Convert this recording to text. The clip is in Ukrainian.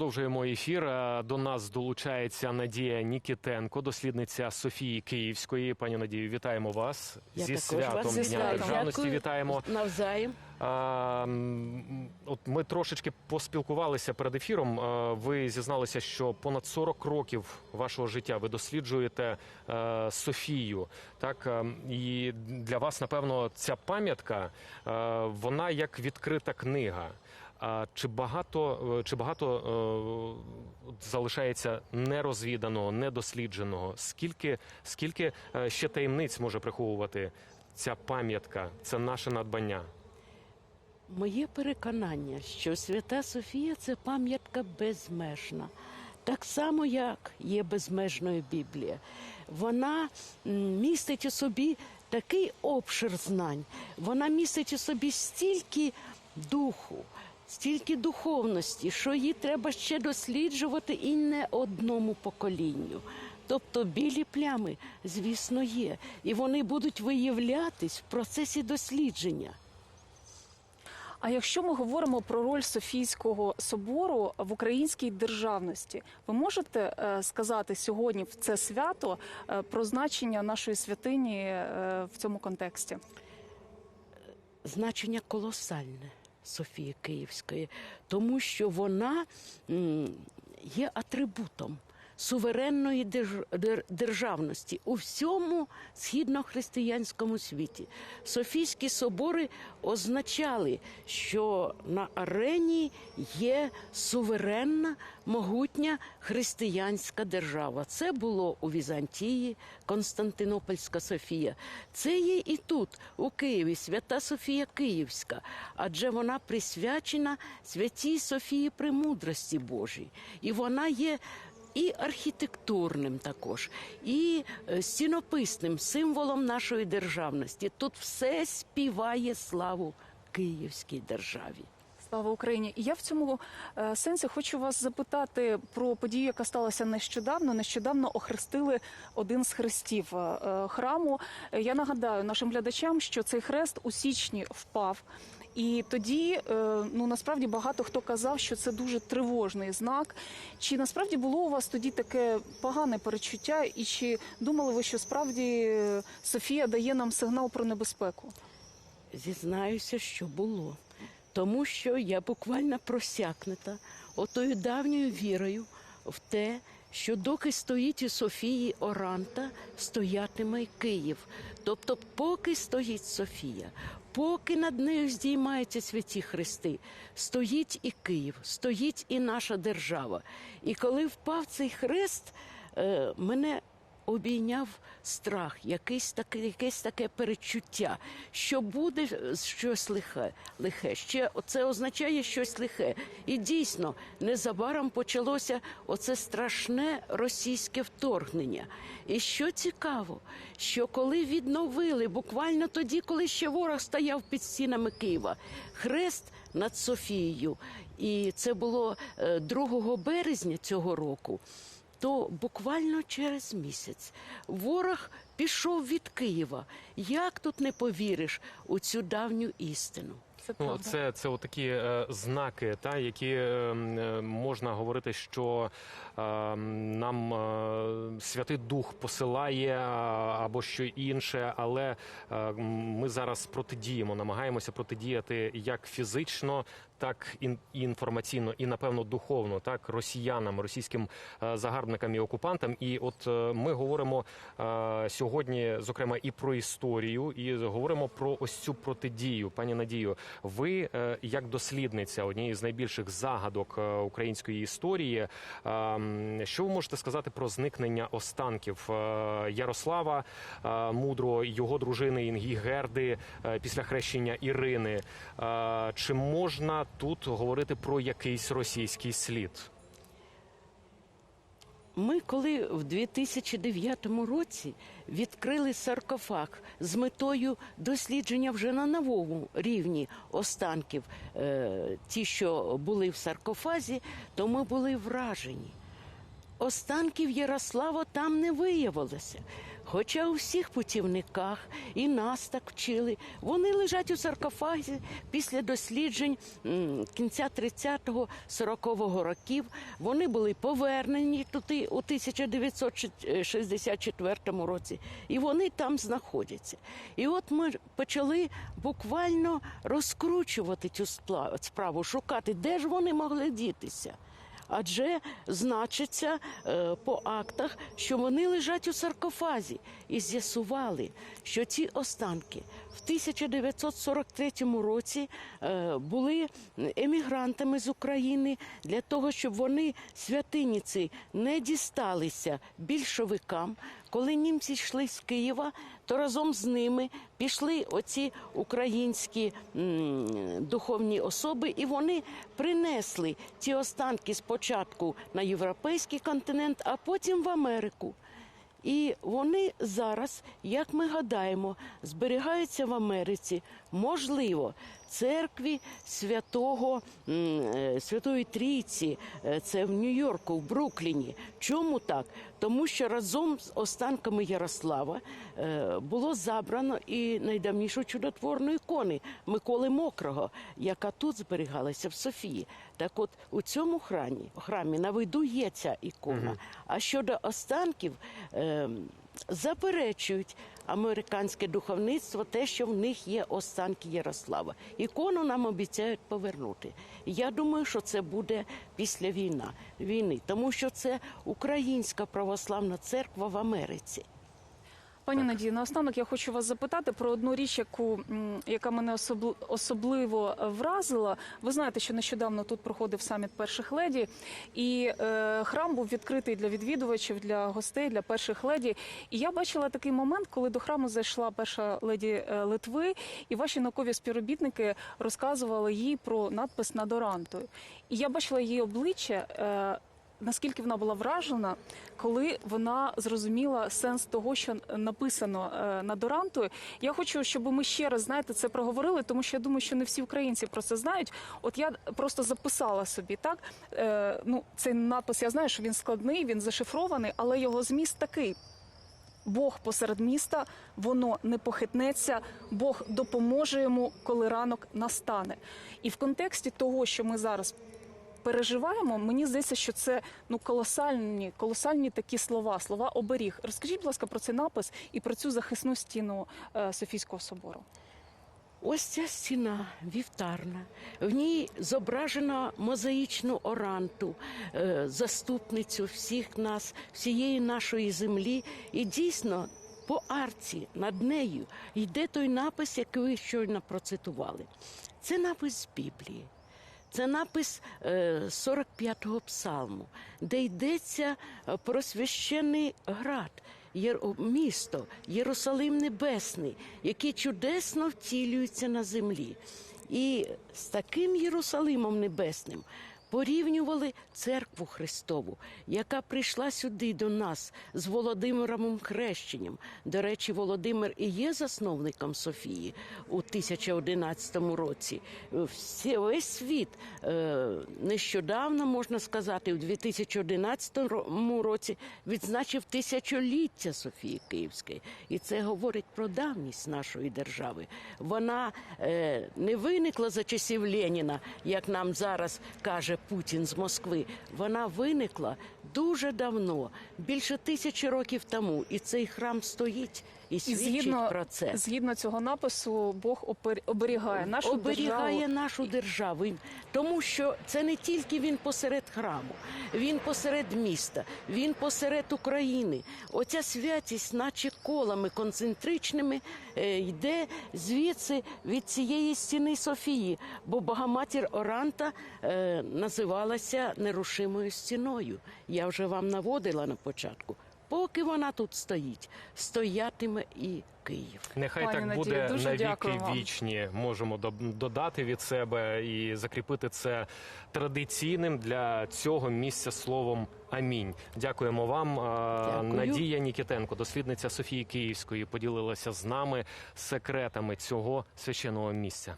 Продовжуємо ефір. Е, До нас долучається Надія Нікітенко, дослідниця Софії Київської. Пані Надію, вітаємо вас Я зі святом вас Дня державності. Вітаємо. Навзаєм. А, от ми трошечки поспілкувалися перед ефіром. Ви зізналися, що понад 40 років вашого життя ви досліджуєте е, Софію. Так Е, і для вас, напевно, ця пам'ятка е, вона як відкрита книга. А чи багато е, чи багато е, залишається нерозвіданого, недослідженого? Скільки скільки е, ще таємниць може приховувати ця пам'ятка? Це наше надбання. Моє переконання, що Свята Софія це пам'ятка безмежна. Так само, як є безмежною Біблія. Вона містить у собі такий обшир знань, вона містить у собі стільки духу, стільки духовності, що її треба ще досліджувати і не одному поколінню. Тобто білі плями, звісно, є, і вони будуть виявлятись в процесі дослідження. А якщо ми говоримо про роль Софійського собору в українській державності, ви можете е, сказати сьогодні в це свято е, про значення нашої святині е, в цьому контексті? значення колосальне Софії Київської, тому що вона є атрибутом суверенної держ- державності у всьому східнохристиянському світі. Софійські собори означали, що на арені є суверенна, могутня християнська держава. Це було у Візантії, Константинопольська Софія. Це є і тут, у Києві, Свята Софія Київська, адже вона присвячена святій Софії Премудрості Божій. І вона є і архітектурним також, і е, стінописним символом нашої державності. Тут все співає славу Київській державі. Слава Україні! І я в цьому е, сенсі хочу вас запитати про подію, яка сталася нещодавно. Нещодавно охрестили один з хрестів е, храму. Я нагадаю нашим глядачам, що цей хрест у січні впав. І тоді е, ну насправді багато хто казав, що це дуже тривожний знак. Чи насправді було у вас тоді таке погане перечуття, і чи думали ви, що справді е, Софія дає нам сигнал про небезпеку? Зізнаюся, що було. Тому що я буквально просякнута отою давньою вірою в те, що доки стоїть у Софії Оранта, стоятиме Київ. Тобто, поки стоїть Софія, поки над нею здіймаються святі хрести, стоїть і Київ, стоїть і наша держава. І коли впав цей хрест, е, мене обійняв страх, якесь таке, якесь таке перечуття, що буде щось лихе, лихе. Ще це означає щось лихе. І дійсно, незабаром почалося оце страшне російське вторгнення. І що цікаво, що коли відновили, буквально тоді, коли ще ворог стояв під стінами Києва, хрест над Софією, і це було е, 2 березня цього року то буквально через місяць ворог пішов від Києва. Як тут не повіриш у цю давню істину? Це Ну, це, це такі е, знаки, та, які е, е, можна говорити, що е, нам е, Святий Дух посилає або що інше, але е, ми зараз протидіємо, намагаємося протидіяти як фізично, так і інформаційно, і напевно духовно, так росіянам, російським е, загарбникам і окупантам. І от е, ми говоримо е, сьогодні, зокрема, і про історію, і говоримо про ось цю протидію. Пані Надію, ви як дослідниця однієї з найбільших загадок української історії, що ви можете сказати про зникнення останків Ярослава Мудрого, його дружини Інгігерди е, після хрещення Ірини? Чи можна тут говорити про якийсь російський слід? Ми, коли в 2009 році відкрили саркофаг з метою дослідження вже на новому рівні останків, е, ті, що були в саркофазі, то ми були вражені. останків Ярослава там не виявилося. Хоча у всіх путівниках і нас так вчили, вони лежать у саркофазі після досліджень кінця 30-го, 40-го років. Вони були повернені туди у 1964 році, і вони там знаходяться. І от ми почали буквально розкручувати цю справу, шукати, де ж вони могли дітися. Адже значиться е, по актах, що вони лежать у саркофазі, і з'ясували, що ці останки в 1943 році е, були емігрантами з України для того, щоб вони святиніці не дісталися більшовикам. Коли німці йшли з Києва, то разом з ними пішли оці українські духовні особи, і вони принесли ці останки спочатку на європейський континент, а потім в Америку. І вони зараз, як ми гадаємо, зберігаються в Америці, можливо, церкві святого е, Святої Трійці, е, це в Нью-Йорку, в Брукліні. Чому так? Тому що разом з останками Ярослава е, було забрано і найдавнішу чудотворну ікони Миколи Мокрого, яка тут зберігалася в Софії. Так от у цьому храмі, храмі на виду є ця ікона. А щодо останків, е, заперечують американське духовництво те, що в них є останки Ярослава. Ікону нам обіцяють повернути. Я думаю, що це буде після війна, війни, тому що це Українська православна церква в Америці. Пані Надії, наостанок я хочу вас запитати про одну річ, яку яка мене особливо вразила. Ви знаєте, що нещодавно тут проходив саміт перших леді, і е, храм був відкритий для відвідувачів, для гостей, для перших леді. І я бачила такий момент, коли до храму зайшла перша леді е, Литви, і ваші наукові співробітники розказували їй про надпис над орантою. І я бачила її обличчя. Е, Наскільки вона була вражена, коли вона зрозуміла сенс того, що написано е, над орантою. Я хочу, щоб ми ще раз знаєте це проговорили, тому що я думаю, що не всі українці про це знають. От я просто записала собі так. Е, ну, цей надпис я знаю, що він складний, він зашифрований, але його зміст такий. Бог посеред міста, воно не похитнеться, Бог допоможе йому, коли ранок настане. І в контексті того, що ми зараз переживаємо, мені здається, що це ну колосальні, колосальні такі слова, слова оберіг. Розкажіть, будь ласка, про цей напис і про цю захисну стіну е, Софійського собору. Ось ця стіна вівтарна. В ній зображено мозаїчну оранту, е, заступницю всіх нас, всієї нашої землі. І дійсно по арці над нею йде той напис, який ви щойно процитували. Це напис з Біблії. Це напис е, 45-го псалму, де йдеться е, про священний град, місто, Єрусалим Небесний, який чудесно втілюється на землі. І з таким Єрусалимом Небесним порівнювали церкву Христову, яка прийшла сюди до нас з Володимиром Хрещенням. До речі, Володимир і є засновником Софії у 1011 році. Всі, весь світ е, нещодавно, можна сказати, у 2011 році відзначив тисячоліття Софії Київської. І це говорить про давність нашої держави. Вона е, не виникла за часів Леніна, як нам зараз каже Путін з Москви. Вона виникла дуже давно, більше тисячі років тому. І цей храм стоїть і І свідчить згідно, про це. згідно цього напису, Бог оберігає нашу оберігає державу. нашу державу, тому що це не тільки він посеред храму, він посеред міста, він посеред України. Оця святість, наче колами концентричними, е, йде звідси від цієї стіни Софії, бо Богоматір Оранта е, називалася нерушимою стіною. Я вже вам наводила на початку. Поки вона тут стоїть, стоятиме і Київ. Нехай Пані так Надія, буде навіки вічні. Можемо додати від себе і закріпити це традиційним для цього місця словом амінь. Дякуємо вам. Дякую. Надія Нікітенко, дослідниця Софії Київської, поділилася з нами секретами цього священного місця.